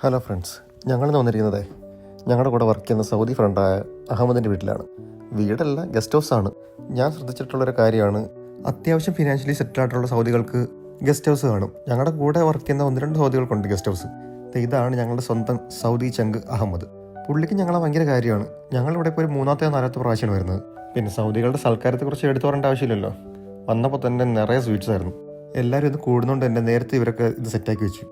Hello friends ഞങ്ങളിന്ന് വന്നിരിക്കുന്നത് ഞങ്ങളുടെ കൂടെ വർക്ക് ചെയ്യുന്ന സൗദി ഫ്രണ്ടായ അഹമ്മദിന്റെ വീട്ടിലാണ്. വീടല്ല ഗസ്റ്റ് ഹൗസ് ആണ്. ഞാൻ ശ്രദ്ധിച്ചിട്ടുള്ള ഒരു കാര്യമാണ്. അത്യാവശ്യം ഫിനാൻഷ്യലി സെറ്റിൽ ആയിട്ടുള്ള സൗദികൾക്ക് ഗസ്റ്റ് ഹൗസ് കാണും. ഞങ്ങളുടെ കൂടെ വർക്ക് ചെയ്യുന്ന ഒന്ന് രണ്ട് സൗദികൾക്കുണ്ട് ഗസ്റ്റ് ഹൗസ് ഇതാണ് ഞങ്ങളുടെ സ്വന്തം സൗദി ചങ്ക് അഹമ്മദ്. പുള്ളിക്ക് ഞങ്ങളെ ഭയങ്കര കാര്യമാണ്. ഞങ്ങളിവിടെ ഇപ്പോൾ ഒരു മൂന്നാമത്തെ നാലാമത്തെ പ്രാവശ്യമാണ് വരുന്നത്. പിന്നെ സൗദികളുടെ സൽക്കാരത്തെക്കുറിച്ച് എടുത്തു പറയേണ്ട ആവശ്യമില്ലല്ലോ. വന്നപ്പോൾ തന്നെ നിറയെ സ്വീറ്റ്സ് ആയിരുന്നു. എല്ലാവരും ഇത് കൂടുന്നതുകൊണ്ട് തന്നെ നേരത്തെ ഇവരൊക്കെ ഇത് സെറ്റാക്കി വെച്ചു.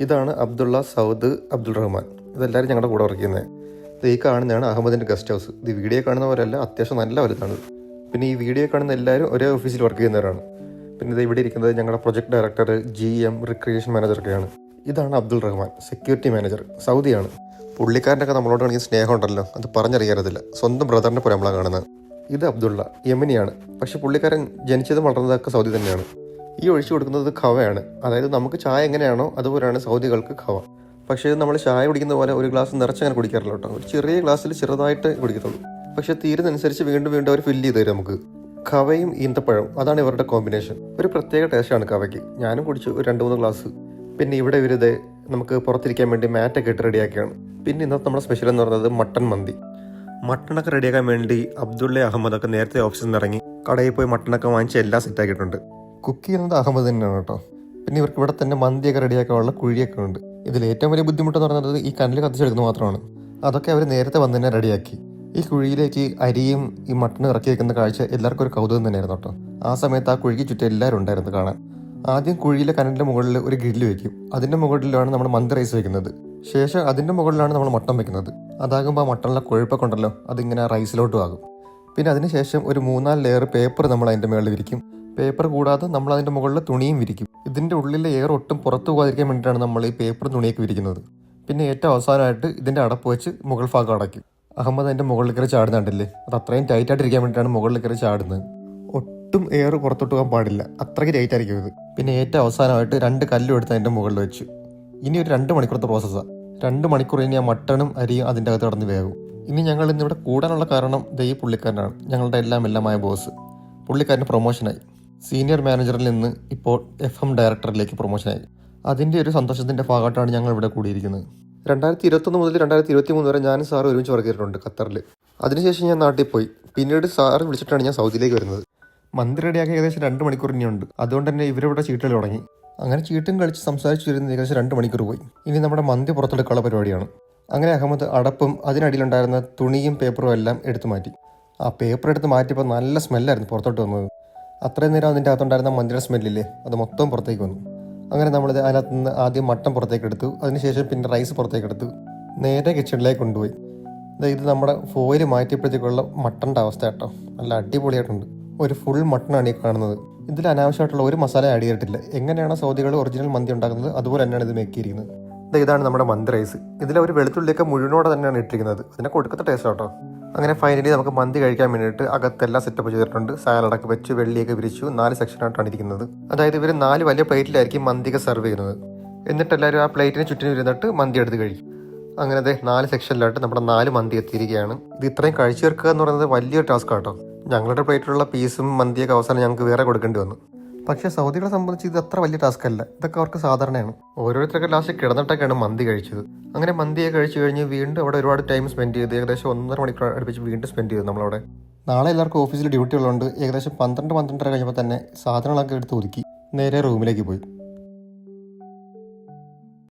ഇതാണ് അബ്ദുള്ള സൗദ് അബ്ദുൾ റഹ്മാൻ. ഇതെല്ലാവരും ഞങ്ങളുടെ കൂടെ വർക്ക് ചെയ്യുന്നത് ഈ കാണുന്നതാണ് അഹമ്മദിന്റെ ഗസ്റ്റ് ഹൗസ് ഇത് വീഡിയോ കാണുന്നവരല്ല അത്യാവശ്യം നല്ല വലുതാണ്. പിന്നെ ഈ വീഡിയോ കാണുന്ന എല്ലാവരും ഒരേ ഓഫീസിൽ വർക്ക് ചെയ്യുന്നവരാണ്. പിന്നെ ഇത് ഇവിടെ ഇരിക്കുന്നത് ഞങ്ങളുടെ project director G M recreation മാനേജറൊക്കെയാണ് ഇതാണ് അബ്ദുൾ റഹ്മാൻ സെക്യൂരിറ്റി മാനേജർ സൗദിയാണ്. പുള്ളിക്കാരന്റെയൊക്കെ നമ്മളോട് കാണിക്കുന്ന സ്നേഹം ഉണ്ടല്ലോ അത് പറഞ്ഞറിയാറില്ല സ്വന്തം ബ്രദറിനെ പോലെ നമ്മളാണ് കാണുന്നത് ഇത് അബ്ദുള്ള യമനിയാണ്. പക്ഷെ പുള്ളിക്കാരൻ ജനിച്ചതും വളർന്നതൊക്കെ സൗദി തന്നെയാണ്. ഈ ഒഴിച്ചു കൊടുക്കുന്നത് ഖവയാണ്. അതായത് നമുക്ക് ചായ എങ്ങനെയാണോ അതുപോലെയാണ് സൗദികൾക്ക് ഖവ. പക്ഷേ നമ്മൾ ചായ കുടിക്കുന്ന പോലെ ഒരു ഗ്ലാസ് നിറച്ചങ്ങനെ കുടിക്കാറില്ല കേട്ടോ. ഒരു ചെറിയ ഗ്ലാസ്സിൽ ചെറുതായിട്ട് കുടിക്കത്തുള്ളൂ. പക്ഷേ തീരുന്നതനുസരിച്ച് വീണ്ടും വീണ്ടും അവർ ഫില്ല് ചെയ്ത് തരും നമുക്ക്. ഖവയും ഈന്തപ്പഴം അതാണ് ഇവരുടെ കോമ്പിനേഷൻ. ഒരു പ്രത്യേക ടേസ്റ്റാണ് ഖവയ്ക്ക്. ഞാനും കുടിച്ചു ഒരു രണ്ട് മൂന്ന് ഗ്ലാസ്. പിന്നെ ഇവിടെ ഇവരിത് നമുക്ക് പുറത്തിരിക്കാൻ വേണ്ടി മാറ്റൊക്കെ ഇട്ട് റെഡിയാക്കിയാണ്. പിന്നെ ഇന്നത്തെ നമ്മുടെ സ്പെഷ്യൽ എന്ന് പറയുന്നത് മട്ടൺ മന്തി. മട്ടണൊക്കെ റെഡിയാക്കാൻ വേണ്ടി അബ്ദുള്ള അഹമ്മദൊക്കെ നേരത്തെ ഓഫീസിൽ നിന്ന് ഇറങ്ങി കടയിൽ പോയി മട്ടണൊക്കെ വാങ്ങിച്ച് എല്ലാം സെറ്റാക്കിയിട്ടുണ്ട് കുക്ക് ചെയ്യുന്നത് അഹമ്മദ് തന്നെയാണ് കേട്ടോ. പിന്നെ ഇവർക്ക് ഇവിടെ തന്നെ മന്തിയൊക്കെ റെഡിയാക്കാനുള്ള കുഴിയൊക്കെ ഉണ്ട്. ഇതിൽ ഏറ്റവും വലിയ ബുദ്ധിമുട്ടെന്ന് പറയുന്നത് ഈ കനൽ കത്തിച്ചെടുക്കുന്നത് മാത്രമാണ്. അതൊക്കെ അവർ നേരത്തെ വന്ന് തന്നെ റെഡിയാക്കി. ഈ കുഴിയിലേക്ക് അരിയും ഈ മട്ടൺ ഇറക്കി വെക്കുന്ന കാഴ്ച എല്ലാവർക്കും ഒരു കൗതുകം തന്നെയായിരുന്നു കേട്ടോ. ആ സമയത്ത് ആ കുഴിക്ക് ചുറ്റും എല്ലാവരും ഉണ്ടായിരുന്നു കാണാൻ. ആദ്യം കുഴിയിലെ കനലിന്റെ മുകളിൽ ഒരു ഗ്രില്ല് വെക്കും. അതിന്റെ മുകളിലാണ് നമ്മൾ മന്തി റൈസ് വെക്കുന്നത്. ശേഷം അതിന്റെ മുകളിലാണ് നമ്മൾ മട്ടൺ വെക്കുന്നത്. അതാകുമ്പോൾ ആ മട്ടണിലെ കൊഴുപ്പൊക്കെ ഉണ്ടല്ലോ അതിങ്ങനെ റൈസിലോട്ടും ആകും. പിന്നെ അതിനുശേഷം ഒരു മൂന്നാൽ ലെയർ പേപ്പർ നമ്മൾ അതിന്റെ മുകളിൽ വിരിക്കും. പേപ്പർ കൂടാതെ നമ്മൾ അതിന്റെ മുകളിൽ തുണിയും വിരിക്കും. ഇതിന്റെ ഉള്ളിലെ എയർ ഒട്ടും പുറത്തു പോകാതിരിക്കാൻ വേണ്ടിയിട്ടാണ് നമ്മൾ ഈ പേപ്പർ തുണിയൊക്കെ വിരിക്കുന്നത്. പിന്നെ ഏറ്റവും അവസാനമായിട്ട് ഇതിന്റെ അടപ്പ് വെച്ച് മുകൾ ഭാഗം അടയ്ക്കും. അഹമ്മദ് അതിന്റെ മുകളിൽ കയറി ചാടുന്നുണ്ടല്ലേ അത് അത്രയും ടൈറ്റ് ആയിട്ടിരിക്കാൻ വേണ്ടിയിട്ടാണ് മുകളിൽ കയറി ചാടുന്നത്. ഒട്ടും എയർ പുറത്തോട്ട് പോകാൻ പാടില്ല. അത്രയ്ക്ക് ടൈറ്റ് ആയിരിക്കും ഇത്. പിന്നെ ഏറ്റവും അവസാനമായിട്ട് രണ്ട് കല്ലും എടുത്ത് അതിന്റെ മുകളിൽ വെച്ചു. ഇനി ഒരു രണ്ട് മണിക്കൂറത്തെ പ്രോസസ്സാണ് രണ്ട് മണിക്കൂർ ഇനി ആ മട്ടണും അരിയും അതിന്റെ അകത്ത് കടന്ന് വേകും ഇനി ഞങ്ങൾ ഇന്നിവിടെ കൂടാനുള്ള കാരണം ദൈ പുള്ളിക്കാരനാണ്. ഞങ്ങളുടെ എല്ലാം എല്ലാമായ ബോസ് പുള്ളിക്കാരന് പ്രൊമോഷനായി സീനിയർ മാനേജറിൽ നിന്ന് ഇപ്പോൾ എഫ് എം ഡയറക്ടറിലേക്ക് പ്രൊമോഷനായി. അതിന്റെ ഒരു സന്തോഷത്തിന്റെ ഭാഗമായിട്ടാണ് ഞങ്ങൾ ഇവിടെ കൂടിയിരിക്കുന്നത്. രണ്ടായിരത്തി ഇരുപത്തൊന്ന് മുതൽ രണ്ടായിരത്തി ഇരുപത്തി മൂന്ന് വരെ ഞാനും സാറ് ഒരുമിച്ച് വർക്ക് ചെയ്തിട്ടുണ്ട് ഖത്തറിൽ അതിനുശേഷം ഞാൻ നാട്ടിൽ പോയി. പിന്നീട് സാർ വിളിച്ചിട്ടാണ് ഞാൻ സൗദിയിലേക്ക് വരുന്നത്. മന്ത്രി റെഡിയാക്കി ഏകദേശം രണ്ട് മണിക്കൂർ ഇനിയുണ്ട്. അതുകൊണ്ട് തന്നെ ഇവരിവിടെ ചീട്ടുകൾ തുടങ്ങി. അങ്ങനെ ചീട്ടും കളിച്ച് സംസാരിച്ചു ഏകദേശം രണ്ട് മണിക്കൂർ പോയി. ഇനി നമ്മുടെ മന്തി പുറത്തെടുക്കാനുള്ള പരിപാടിയാണ്. അങ്ങനെ അഹമ്മദ് അടപ്പും അതിനടിയിലുണ്ടായിരുന്ന തുണിയും പേപ്പറും എല്ലാം എടുത്തു മാറ്റി. ആ പേപ്പർ എടുത്ത് മാറ്റിയപ്പോൾ നല്ല സ്മെല്ലായിരുന്നു പുറത്തോട്ട് വന്നത്. അത്രയും നേരം അതിന്റെ അകത്തുണ്ടായിരുന്ന മന്തിയുടെ സ്മെല്ലില്ലേ അത് മൊത്തം പുറത്തേക്ക് വന്നു. അങ്ങനെ നമ്മൾ അതിനകത്ത് നിന്ന് ആദ്യം മട്ടൻ പുറത്തേക്ക് എടുത്തു. അതിനുശേഷം പിന്നെ റൈസ് പുറത്തേക്ക് എടുത്തു. നേരെ കിച്ചണിലേക്ക് കൊണ്ടുപോയി. ഇത് നമ്മുടെ ഫോയിൽ മാറ്റിയപ്പോഴത്തേക്കുള്ള മട്ടന്റെ അവസ്ഥ കേട്ടോ. നല്ല അടിപൊളിയായിട്ടുണ്ട്. ഒരു ഫുൾ മട്ടനാണ് ഈ കാണുന്നത്. ഇതിൽ അനാവശ്യമായിട്ടുള്ള ഒരു മസാല ആഡ് ചെയ്തിട്ടില്ല. എങ്ങനെയാണ് സൗദികൾ ഒറിജിനൽ മന്തി ഉണ്ടാക്കുന്നത്? അതുപോലെ തന്നെയാണ് ഇത് മേക്കിയിരിക്കുന്നത് ഇതാണ് നമ്മുടെ മന്തി റൈസ് ഇതിൽ ഒരു വെളുത്തുള്ളിയൊക്കെ മുഴുവനോടെ തന്നെയാണ് ഇട്ടിരിക്കുന്നത്. അതിനെ കൊടുക്കത്ത ടേസ്റ്റ് കേട്ടോ. അങ്ങനെ ഫൈനലി നമുക്ക് മന്തി കഴിക്കാൻ വേണ്ടിയിട്ട് അകത്തെല്ലാം സെറ്റപ്പ് ചെയ്തിട്ടുണ്ട്. സാലഡൊക്കെ വെച്ച് വെള്ളിയൊക്കെ വിരിച്ചു നാല് സെക്ഷനായിട്ടാണ് ഇരിക്കുന്നത്. അതായത് ഇവർ നാല് വലിയ പ്ലേറ്റിലായിരിക്കും മന്തിയൊക്കെ സെർവ് ചെയ്യുന്നത്. എന്നിട്ട് എല്ലാവരും ആ പ്ലേറ്റിന് ചുറ്റിനും ഇരുന്നിട്ട് മന്തി എടുത്ത് കഴിക്കും. അങ്ങനെ അതെ നാല് സെക്ഷനിലായിട്ട് നമ്മുടെ നാല് മന്തി എത്തിയിരിക്കുകയാണ്. ഇത് ഇത്രയും കഴിച്ചു തീർക്കുക എന്ന് പറയുന്നത് വലിയൊരു ടാസ്ക് ആട്ടോ. ഞങ്ങളുടെ പ്ലേറ്റിലുള്ള പീസും മന്തിയൊക്കെ അവസാനം ഞങ്ങൾക്ക് വേറെ കൊടുക്കേണ്ടി വന്നു. പക്ഷേ സൗദികളെ സംബന്ധിച്ച് ഇത് അത്ര വലിയ ടാസ്ക് അല്ല. ഇതൊക്കെ അവർക്ക് സാധാരണയാണ്. ഓരോരുത്തരൊക്കെ ലാസ്റ്റ് കിടന്നിട്ടൊക്കെയാണ് മന്തി കഴിച്ചത്. അങ്ങനെ മന്തിയെ കഴിച്ചു കഴിഞ്ഞ് വീണ്ടും അവിടെ ഒരുപാട് ടൈം സ്പെൻഡ് ചെയ്ത് ഏകദേശം ഒന്നര മണിക്കൂർ അടുപ്പിച്ച് വീണ്ടും സ്പെൻഡ് ചെയ്തു നമ്മളവിടെ. നാളെ എല്ലാവർക്കും ഓഫീസിൽ ഡ്യൂട്ടി ഉള്ളതുകൊണ്ട് ഏകദേശം പന്ത്രണ്ട് പന്ത്രണ്ടര കഴിഞ്ഞപ്പോൾ തന്നെ സാധനങ്ങളൊക്കെ എടുത്ത് ഒതുക്കി. നേരെ റൂമിലേക്ക് പോയി.